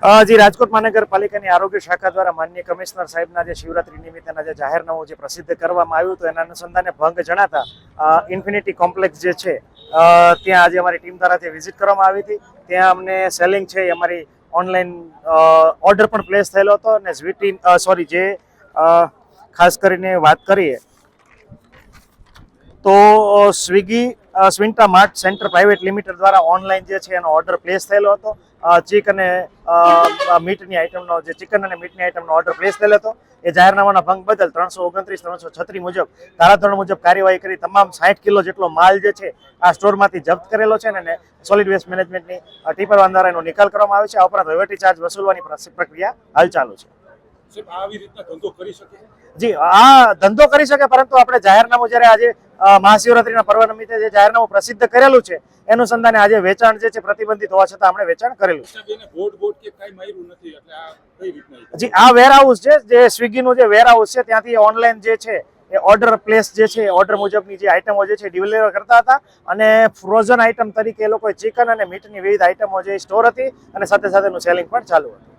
જી, રાજકોટ મહાનગરપાલિકાની આરોગ્ય શાખા દ્વારા માન્ય કમિશનર સાહેબના જે શિવરાત્રી નિમિત્તેના જે જાહેરનામું જે પ્રસિદ્ધ કરવામાં આવ્યું હતું, એના અનુસંધાને ભંગ જણાતા ઇન્ફિનિટી કોમ્પ્લેક્સ જે છે ત્યાં આજે અમારી ટીમ દ્વારા ત્યાં વિઝિટ કરવામાં આવી હતી. ત્યાં અમને સેલિંગ છે એ અમારી ઓનલાઈન ઓર્ડર પણ પ્લેસ થયેલો હતો અને સ્વીટી સોરી, જે ખાસ કરીને વાત કરીએ તો સ્વિગી સ્વિન્ટા માર્ટ સેન્ટર પ્રાઇવેટ લિમિટેડ દ્વારા ઓનલાઈન જે છે એનો ઓર્ડર પ્લેસ થયેલો હતો. ચીક અને મીટની આઇટમનો જે ચિકન અને મીટની આઇટમનો ઓર્ડર પ્લેસ થયેલો હતો. એ જાહેરનામાના ભંગ બદલ ત્રણસો ઓગણત્રીસ, ત્રણસો છત્રીસ મુજબ, ધારાધોરણ મુજબ કાર્યવાહી કરી તમામ સાઠ કિલો જેટલો માલ જે છે આ સ્ટોરમાંથી જપ્ત કરેલો છે અને સોલિડ વેસ્ટ મેનેજમેન્ટની ટીપર દ્વારા એનો નિકાલ કરવામાં આવે છે. આ ઉપરાંત વહીવટી ચાર્જ વસૂલવાની પ્રક્રિયા હાલ ચાલુ છે. જી આ ધંધો કરી શકે પરંતુ આપણે જાહેરનામું જ્યારે આજે મહાશિવરાત્રીના પર્વ નિમિત્તે જે જાહેરનામું પ્રસિદ્ધ કરેલું છે એનું સંધાને આજે વેચાણ જે છે પ્રતિબંધિત હોવા છતાં આપણે વેચાણ કરેલું? જી આ વેરહાઉસ છે જે સ્વિગીનું જે વેરહાઉસ છે ત્યાંથી ઓનલાઈન જે છે એ ઓર્ડર પ્લેસ જે છે ઓર્ડર મુજબની જે આઇટમો જે છે ડિલિવર કરતા હતા. અને ફ્રોઝન આઇટમ તરીકે એ લોકોએ ચિકન અને મીટની વિવિધ આઇટમો જે સ્ટોર હતી અને સાથે સાથેનું સેલિંગ પણ ચાલુ હતું.